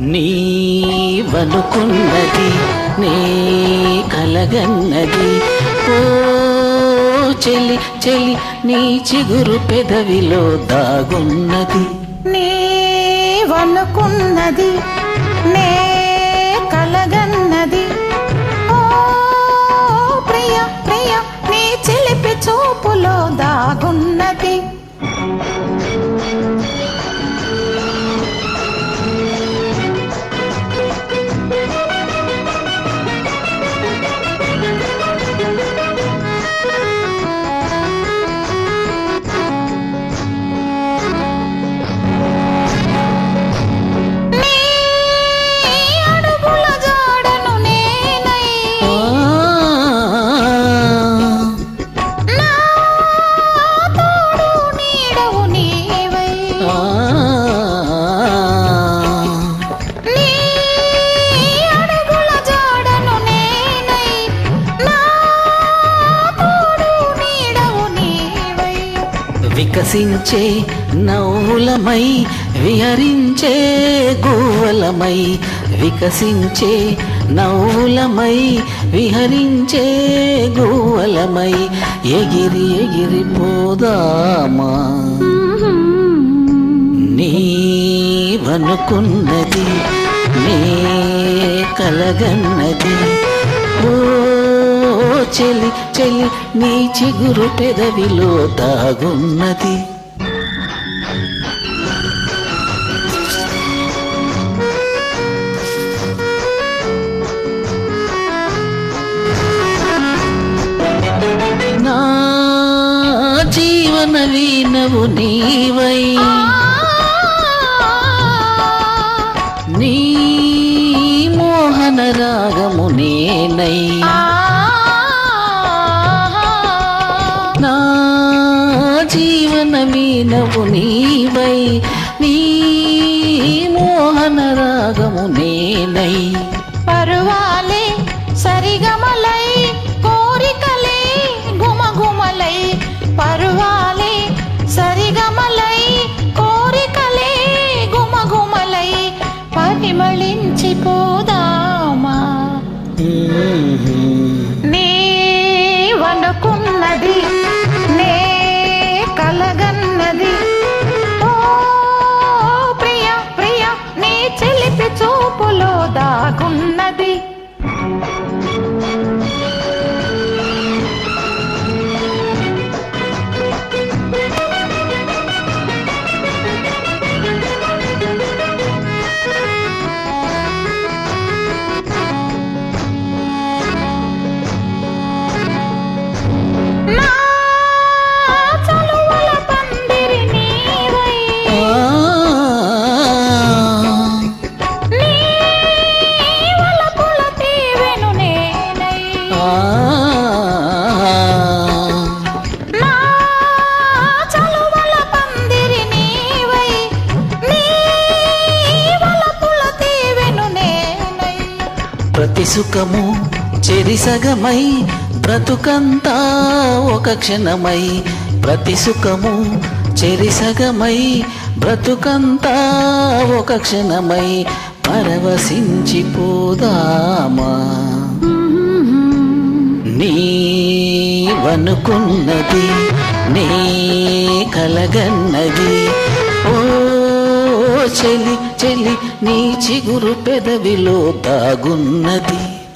నీవనుకున్నది నీ కలగన్నది. ఓ చెలి చెలి నీ చిగురు పెదవిలో దాగున్నది. నీవనుకున్నది నే వికసించే నవ్వులమై విహరించే గువ్వలమై వికసించే నవ్వులమై విహరించే గువ్వలమై ఎగిరి ఎగిరి పోదామా? నీవనుకున్నది నీ కలగన్నది ఓ చెలి చెలి నీ చిగురు పెదవిలో దాగున్నది నా జీవన వీణవు నీవై. వీణవు నీవై నీ మోహన రాగము నేనై. పరువాలే సరిగమలై కోరికలే గుమగుమలై పరువాలే సరిగమలై కోరికలే గుమగుమలై పరిమళించి ప్రతి సుఖము చెరిసగమై బ్రతుకంతా ఒక క్షణమై ప్రతి సుఖము చెరిసగమై బ్రతుకంతా ఒక క్షణమై పరవశించిపోదామా? నీవనుకున్నది నీ కలగన్నది చెలి చెలి నీ చిగురు పెదవిలో దాగున్నది.